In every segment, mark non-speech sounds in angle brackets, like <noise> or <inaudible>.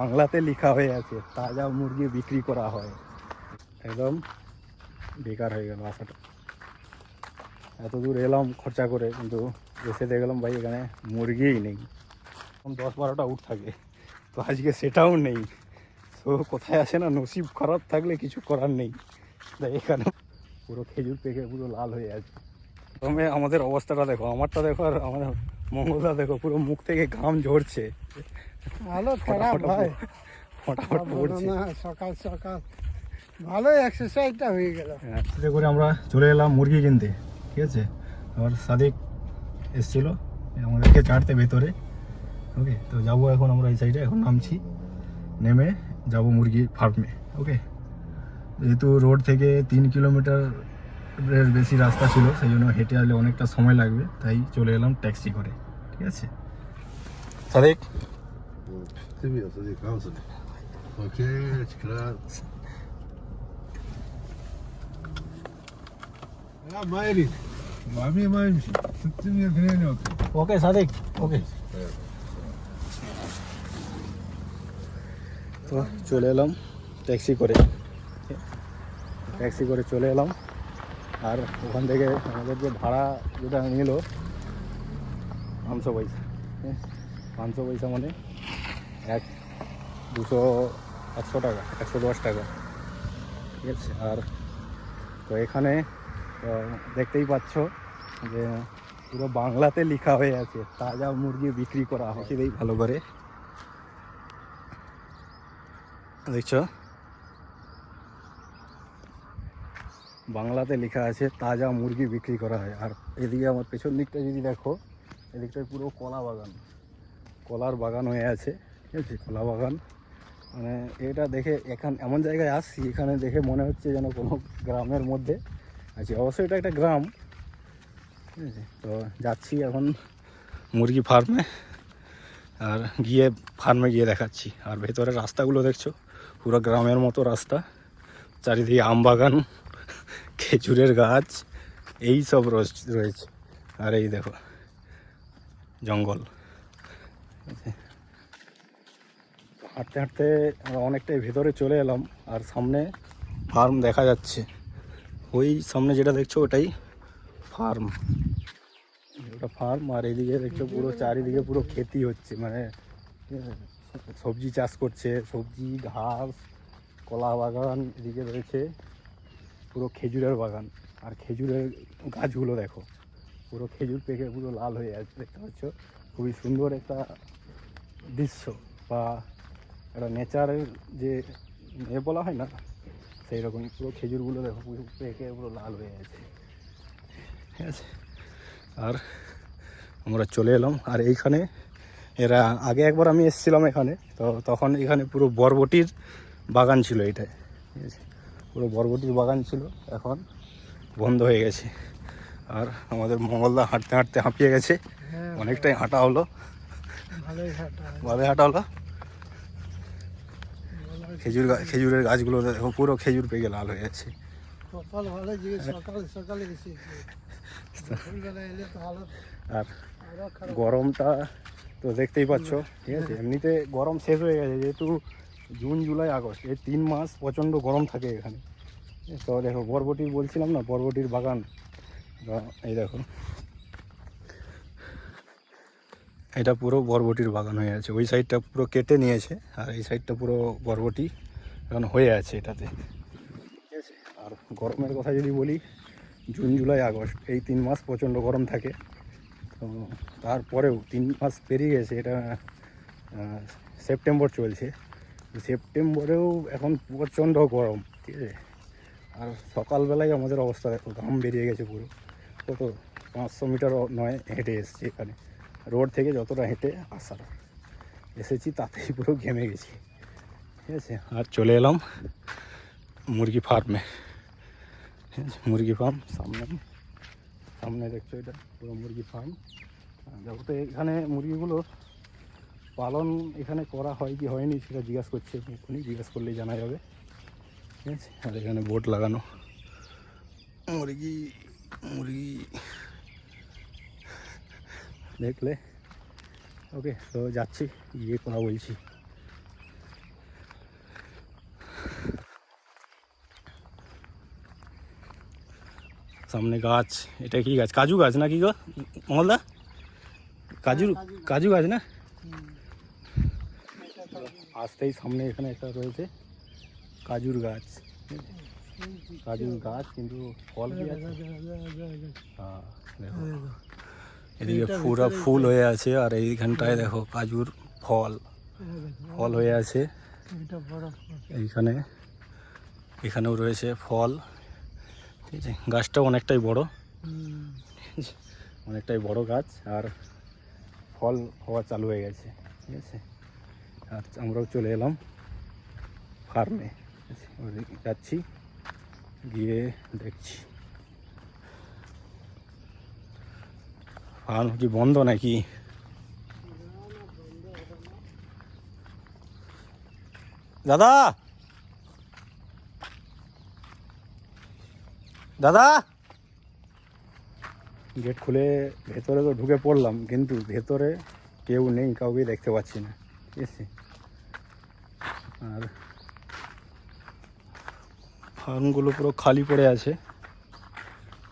বাংলাতে লেখা হয়ে আছে, তাজা মুরগি বিক্রি করা হয়। একদম বেকার হয়ে গেল আশাটা এত দূর এলাম খরচা করে, কিন্তু এসে দেখলাম ভাই এখানে মুরগিই নেই। এখন দশ বারোটা উঠ থাকে, তো আজকে সেটাও নেই। তো কোথায় আসে না, নসিব খারাপ থাকলে কিছু করার নেই। তাই এখানে পুরো খেজুর পেকে পুরো লাল হয়ে আছে। প্রথমে আমাদের অবস্থাটা দেখো, আমারটা দেখো আর আমার মঙ্গলদা দেখো পুরো মুখ থেকে ঘাম ঝরছে। ভালো খারাপ ফটাফট ভাই। ফটাফট পড়ছে। না সকাল সকাল। ভালোই এক্সারসাইজটা হয়ে গেল। হাতে করে আমরা চলে এলাম মুরগি কিনতে ঠিক আছে? আবার সাদিক এসছিল আমাদেরকে চাটতে ভেতরে। ওকে তো যাব এখন আমরা এই সাইডে এখন নামছি। নেমে যাব মুরগি ফার্মে ওকে? যেহেতু রোড থেকে তিন কিলোমিটারের বেশি রাস্তা ছিল সেই জন্য হেঁটে আসলে অনেকটা সময় লাগবে তাই চলে এলাম ট্যাক্সি করে ঠিক আছে? সাদেক? ওকে সাদেক ওকে। তো চলে এলাম ট্যাক্সি করে। ট্যাক্সি করে চলে এলাম। আর ওখান থেকে আমাদের যে ভাড়া যেটা নিল, পাঁচশো পয়সা। পাঁচশো পয়সা মানে এক, দুশো, একশো টাকা, একশো দশ টাকা। ঠিক আছে? আর তো এখানে দেখতেই পাচ্ছ যে পুরো বাংলাতে লেখা হয়ে আছে, তাজা মুরগি বিক্রি করা হয়। ভালো করে। দেখছ? বাংলাতে লেখা আছে, তাজা মুরগি বিক্রি করা হয়। আর এদিকে আমার পেছন দিকটা যদি দেখো, এদিকটায় পুরো কলা বাগান। কলার বাগান হয়ে আছে, ঠিক আছে? কলা বাগান। মানে এটা দেখে এখান এমন জায়গায় আসছি, এখানে দেখে মনে হচ্ছে যেন কোনো গ্রামের মধ্যে আছে। অবশ্যই এটা একটা গ্রাম, ঠিক আছে? তো যাচ্ছি এখন মুরগি ফার্মে, আর গিয়ে ফার্মে গিয়ে দেখাচ্ছি। আর ভেতরের রাস্তাগুলো দেখছ, পুরো গ্রামের মতো রাস্তা, চারিদিকে আম বাগান খেজুরের গাছ, এই সব রয়েছে- আর এই দেখো, জঙ্গল। হাঁটতে হাঁটতে আমরা অনেকটাই ভেতরে চলে এলাম, আর সামনে ফার্ম দেখা যাচ্ছে। ওই সামনে যেটা দেখছ, ওটাই ফার্ম। ওটা ফার্ম, আর এদিকে দেখছ পুরো চারিদিকে পুরো খেতি হচ্ছে মানে সবজি চাষ করছে, সবজি, ঘাস, কলা বাগান এদিকে রয়েছে। পুরো খেজুরের বাগান। আর খেজুরের গাছগুলো দেখো, পুরো খেজুর পেকে পুরো লাল হয়ে আছে, দেখতে পাচ্ছ? খুবই সুন্দর একটা দৃশ্য বা একটা নেচারের যে এ বলা হয় না, সেই রকমই পুরো খেজুরগুলো দেখো পেকে পুরো লাল হয়ে আছে। ঠিক আছে? আর আমরা চলে এলাম, আর এইখানে এরা, আগে একবার আমি এসেছিলাম এখানে, তো তখন এখানে পুরো বরবটির বাগান ছিল এটাই ঠিক আছে? পুরো বরবটির বাগান ছিল এখন বন্ধ হয়ে গেছে। আর আমাদের মঙ্গলদা হাঁটতে হাঁটতে হাঁপিয়ে গেছে। হ্যাঁ অনেকটাই হাঁটা হলো। ভালোই হাঁটা। হলো। খেজুর খেজুরের গাছগুলো দেখো পুরো খেজুর পেকে লাল হয়ে গেছে। আর গরমটা তো দেখতেই পাচ্ছ ঠিক আছে? এমনিতে গরম শেষ হয়ে গেছে যেহেতু জুন, জুলাই, আগস্ট। এই তিন মাস প্রচণ্ড গরম থাকে এখানে। তো দেখো বরবটির বলছিলাম না, বরবটির বাগান। এই দেখো। এটা পুরো বরবটির বাগান হয়ে আছে। ওই সাইডটা পুরো কেটে নিয়েছে, আর এই সাইডটা পুরো বরবটি এখন হয়ে আছে এটাতে। ঠিক আছে? আর গরমের কথা যদি বলি, জুন, জুলাই, আগস্ট, এই তিন মাস প্রচণ্ড গরম থাকে। তো তারপরেও তিন মাস পেরিয়ে গেছে, এটা সেপ্টেম্বর চলছে। সেপ্টেম্বরেও এখন প্রচণ্ড গরম, ঠিক আছে? আর সকালবেলায় আমাদের অবস্থা দেখো, ঘাম বেরিয়ে গেছে পুরো। কত? পাঁচশো মিটার নয় হেঁটে এসেছি এখানে। রোড থেকে যতটা হেঁটে আসার। এসেছি তাতেই পুরো ঘেমে গেছি। ঠিক আছে? আর চলে এলাম মুরগি ফার্মে। ঠিক আছে? মুরগি ফার্ম সামনে। সামনে দেখছ এটা, পুরো মুরগি ফার্ম। দেখো তো এখানে মুরগিগুলো পালন এখানে করা হয় কি হয়নি সেটা জিজ্ঞাসা করছে এক্ষুনি জিজ্ঞাসা করলেই জানা যাবে। ঠিক আছে? আর এখানে বোট লাগানো। মুরগি মুরগি। দেখলে? ওকে তো যাচ্ছি গিয়ে কথা বলছি। সামনে গাছ এটা কি গাছ? কাজু গাছ না কি গো? মহলদা কাজু কাজু গাছ না? আসতেই সামনে এখানে একটা রয়েছে কাজুর গাছ কাজুর গাছ কিন্তু ফল কি আছে হ্যাঁ, দেখো এদিকে পুরো ফুল হয়ে আছে আর এইখানটায় দেখো কাজুর ফল ফল হয়ে আছে এটা বড় এইখানে এখানেও রয়েছে ফল ঠিক আছে গাছটা অনেকটাই বড় অনেকটাই বড় গাছ আর ফল হওয়া চালু হয়ে গেছে ঠিক আছে আর আমরাও চলে এলাম ফার্মে। যাচ্ছি, গিয়ে দেখছি। ফার্ম কি বন্ধ নাকি? দাদা! দাদা! গেট খুলে ভেতরে তো ঢুকে পড়লাম, কিন্তু ভেতরে কেউ নেই কাউকে দেখতে পাচ্ছি না। ঠিক আছে? আর ফার্মগুলো পুরো খালি পড়ে আছে।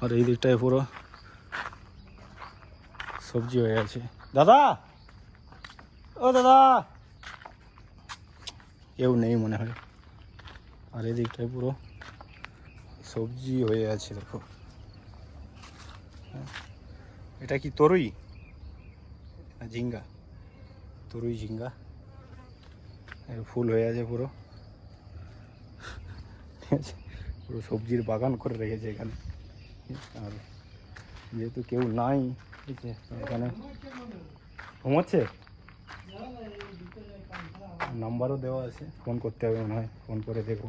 আর এই দিকটায় পুরো সবজি হয়ে আছে। দাদা! ও দাদা! কেউ নেই মনে হয়। আর এদিকটায় পুরো সবজি হয়ে আছে, দেখো। হ্যাঁ। এটা কি তরুই? ঝিঙ্গা। তরুই, ঝিঙ্গা। ফুল হয়ে আছে পুরো। ঠিক আছে? পুরো সবজির বাগান করে রেখেছে এখানে। আর যেহেতু কেউ নাই, ঠিক আছে এখানে ঘুমাচ্ছে? নাম্বারও দেওয়া আছে, ফোন করতে হবে মনে হয়, ফোন করে দেখব।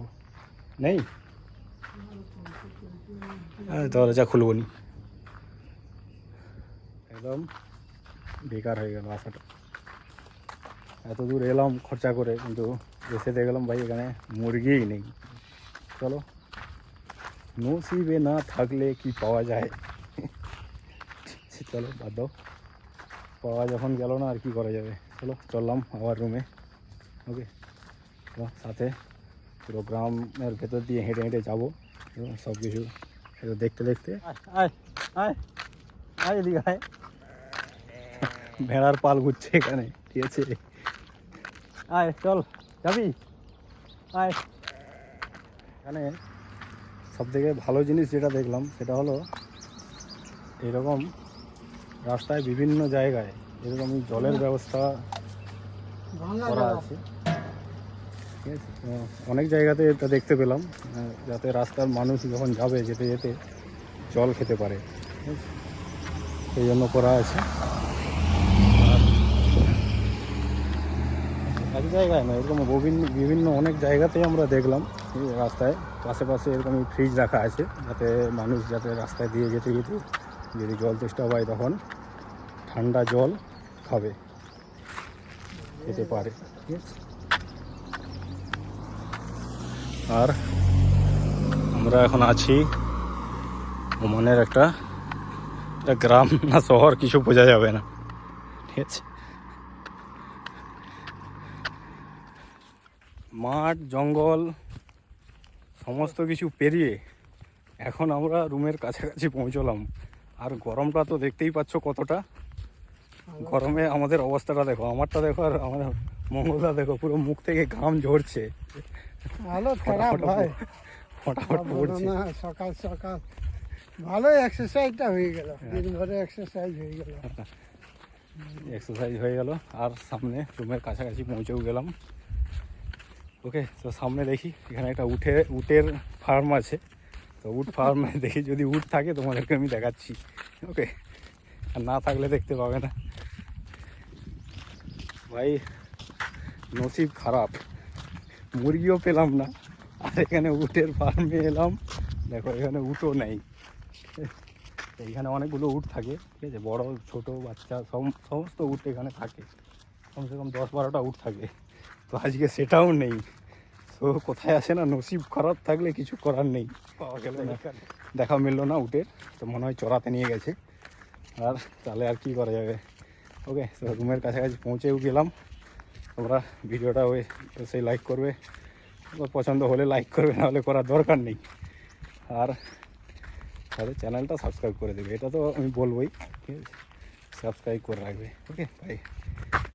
নেই? দরজা খুলবো নি। একদম বেকার হয়ে গেল আসাটা এত দূর এলাম খরচা করে কিন্তু এসে দেখলাম ভাই এখানে মুরগিই নেই। চলো নসিবে না থাকলে কি পাওয়া যায়? চলো বাদ দাও। পাওয়া যখন গেল না আর কি করা যাবে? চলো চললাম আবার রুমে ওকে তো সাথে পুরো গ্রামের ভেতর দিয়ে হেঁটে হেঁটে যাব। সব কিছু দেখতে দেখতে। আয় আয় আয় এদিকে আয়। ভেড়ার পাল ঘুরছে এখানে ঠিক আছে? আয় চল যাবি? আয়। এখানে সব থেকে ভালো জিনিস যেটা দেখলাম সেটা হলো এরকম রাস্তায় বিভিন্ন জায়গায় এরকমই জলের ব্যবস্থা করা আছে। ঠিক আছে? অনেক জায়গাতে এটা দেখতে পেলাম যাতে রাস্তার মানুষ যখন যাবে যেতে যেতে জল খেতে পারে। ঠিক আছে? সেই জন্য করা আছে। এক জায়গায় না, এরকম বিভিন্ন বিভিন্ন অনেক জায়গাতেই আমরা দেখলাম রাস্তায়। আশেপাশে পাশে এরকমই ফ্রিজ রাখা আছে, যাতে মানুষ যাতে রাস্তায় দিয়ে যেতে যেতে, যদি জল চেষ্টা পায় তখন ঠান্ডা জল খাবে, খেতে পারে। ঠিক আছে আর আমরা এখন আছি ওমানের একটা গ্রাম না শহর, কিছু বোঝা যাবে না। ঠিক আছে? মাঠ জঙ্গল সমস্ত কিছু পেরিয়ে এখন আমরা রুমের কাছাকাছি পৌঁছলাম। আর গরমটা তো দেখতেই পাচ্ছ কতটা। গরমে আমাদের অবস্থাটা দেখো আমারটা দেখো আর আমার মঙ্গলদা দেখো পুরো মুখ থেকে ঘাম ঝরছে। হালত খারাপ ফটাফট পড়ছে। সকাল সকাল। ভালোই এক্সারসাইজটা হয়ে গেল হ্যাঁ। দিন ভরে এক্সারসাইজ হয়ে গেল। <laughs> এক্সারসাইজ হয়ে গেল আর সামনে রুমের কাছাকাছি পৌঁছেও গেলাম। ওকে, তো সামনে দেখি, এখানে একটা উঠে, উটের ফার্ম আছে। তো উট ফার্মে দেখি যদি উট থাকে, তোমাদেরকে আমি দেখাচ্ছি। ওকে, আর না থাকলে দেখতে পাবে না। ভাই, নসিব খারাপ। মুরগিও পেলাম না। আর এখানে উটের ফার্মে এলাম। দেখো, এখানে উটও নেই। এইখানে অনেকগুলো উট থাকে, ঠিক আছে? বড়, ছোট, বাচ্চা, সম- সমস্ত উট এখানে থাকে। কমসে কম দশ বারোটা উট থাকে। তো আজকে সেটাও নেই। তো কোথায় আসে না? নসিব খারাপ থাকলে কিছু করার নেই। পাওয়া গেল না দেখা মিললো না উটের। তো মনে হয় চড়াতে নিয়ে গেছে। আর তাহলে আর কি করা যাবে? ওকে তো রুমের কাছাকাছি পৌঁছেও গেলাম। তোমরা ভিডিওটা ওই সেই লাইক করবে। পছন্দ হলে লাইক করবে নাহলে করার দরকার নেই। আর তাহলে চ্যানেলটা সাবস্ক্রাইব করে দেবে। এটা তো আমি বলবোই ঠিক আছে? সাবস্ক্রাইব করে রাখবে। Okay bye